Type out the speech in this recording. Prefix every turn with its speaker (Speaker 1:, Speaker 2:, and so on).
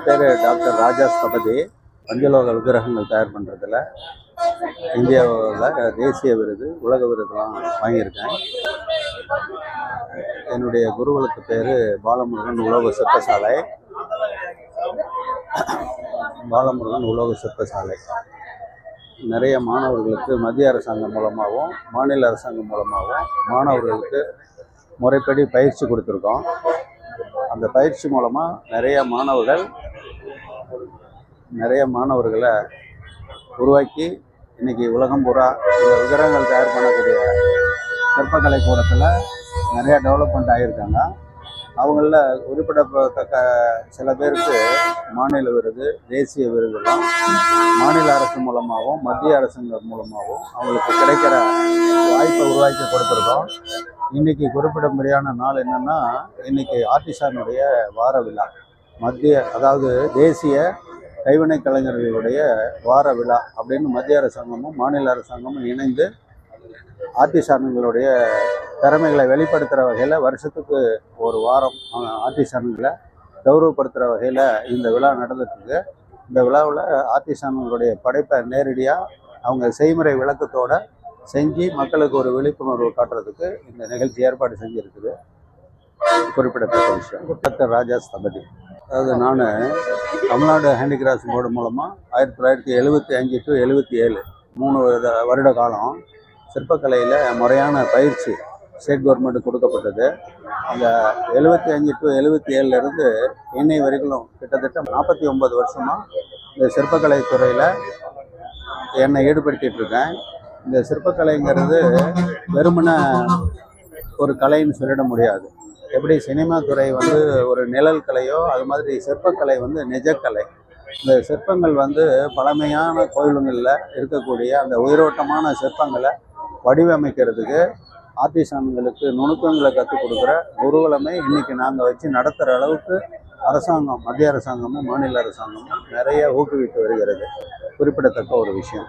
Speaker 1: என் பேர் டாக்டர் ராஜா ஸ்தபதி பஞ்சலோக விக்கிரகங்கள் தயார் பண்ணுறதுல இந்தியாவில் தேசிய விருது உலக விருதுலாம் வாங்கியிருக்கேன். என்னுடைய குருகுலத்து பேர் பாலமுருகன் உலோக சிற்பசாலை. பாலமுருகன் உலோக சிற்பசாலை. நிறைய மாணவர்களுக்கு மத்திய அரசாங்கம் மூலமாகவும் மாநில அரசாங்கம் மூலமாகவும் மாணவர்களுக்கு முறைப்படி பயிற்சி கொடுத்துருக்கோம். அந்த பயிற்சி மூலமாக நிறைய மாணவர்கள் நிறைய மாணவர்களை உருவாக்கி இன்னைக்கு உலகம் பூரா இந்த விக்கிரகங்கள் தயார் பண்ணக்கூடிய சிற்பக்கலை கூடத்தில் நிறைய டெவலப்மெண்ட் ஆகியிருக்காங்க அவங்களில் குறிப்பிடத்தக்க சில பேருக்கு மாநில விருது தேசிய விருதுலாம் மாநில அரசு மூலமாகவும் மத்திய அரசுங்க மூலமாகவும் அவங்களுக்கு கிடைக்கிற வாய்ப்பை உருவாக்கி கொடுத்துருக்கோம். இன்னைக்கு குறிப்பிடும்படியான நாள் என்னன்னா இன்றைக்கி ஆர்டிசானுடைய வார விழா. மத்திய அதாவது தேசிய கைவினை கலைஞர்களுடைய வார விழா அப்படின்னு மத்திய அரசாங்கமும் மாநில அரசாங்கமும் இணைந்து ஆர்டிசான்களுடைய திறமைகளை வெளிப்படுத்துகிற வகையில் வருஷத்துக்கு ஒரு வாரம் ஆர்டிசான்களை கௌரவப்படுத்துகிற வகையில் இந்த விழா நடந்துட்டுருக்கு. இந்த விழாவில் ஆர்டிசான்களுடைய படைப்பை நேரடியாக அவங்க செய்முறை விளக்கத்தோடு செஞ்சு மக்களுக்கு ஒரு விழிப்புணர்வு காட்டுறதுக்கு இந்த நிகழ்ச்சி ஏற்பாடு செஞ்சுருக்குது. குறிப்பிடத்தக்க விஷயம். டாக்டர் ராஜா ஸ்தபதி. அதாவது நான் தமிழ்நாடு ஹேண்டிகிராஃப்ட் போர்டு மூலமாக ஆயிரத்தி தொள்ளாயிரத்தி எழுபத்தி அஞ்சு டு எழுபத்தி ஏழு மூணு வருட காலம் சிற்பக்கலையில் முறையான பயிற்சி ஸ்டேட் கவர்மெண்ட் கொடுக்கப்பட்டது. அந்த எழுபத்தி அஞ்சு டு எழுபத்தி ஏழுலேருந்து இன்னை வரைக்கும் கிட்டத்தட்ட நாற்பத்தி ஒன்பது வருஷமாக இந்த சிற்பக்கலை துறையில் என்னை ஈடுபடுத்திகிட்டு இருக்கேன். இந்த சிற்பக்கலைங்கிறது வெறுமன ஒரு கலைன்னு சொல்லிட முடியாது. எப்படி சினிமா துறை வந்து ஒரு நிழல் கலையோ அது மாதிரி சிற்பக்கலை வந்து நிஜக்கலை. இந்த சிற்பங்கள் வந்து பழமையான கோயிலுங்களில் இருக்கக்கூடிய அந்த உயிரோட்டமான சிற்பங்களை வடிவமைக்கிறதுக்கு ஆர்டிசான்களுக்கு நுணுக்கங்களை கற்றுக் கொடுக்குற குருகுலமே இன்னைக்கு நாங்கள் வச்சு நடத்துகிற அளவுக்கு அரசாங்கம் மத்திய அரசாங்கமும் மாநில அரசாங்கமும் நிறைய ஊக்குவித்து வருகிறது. குறிப்பிடத்தக்க ஒரு விஷயம்.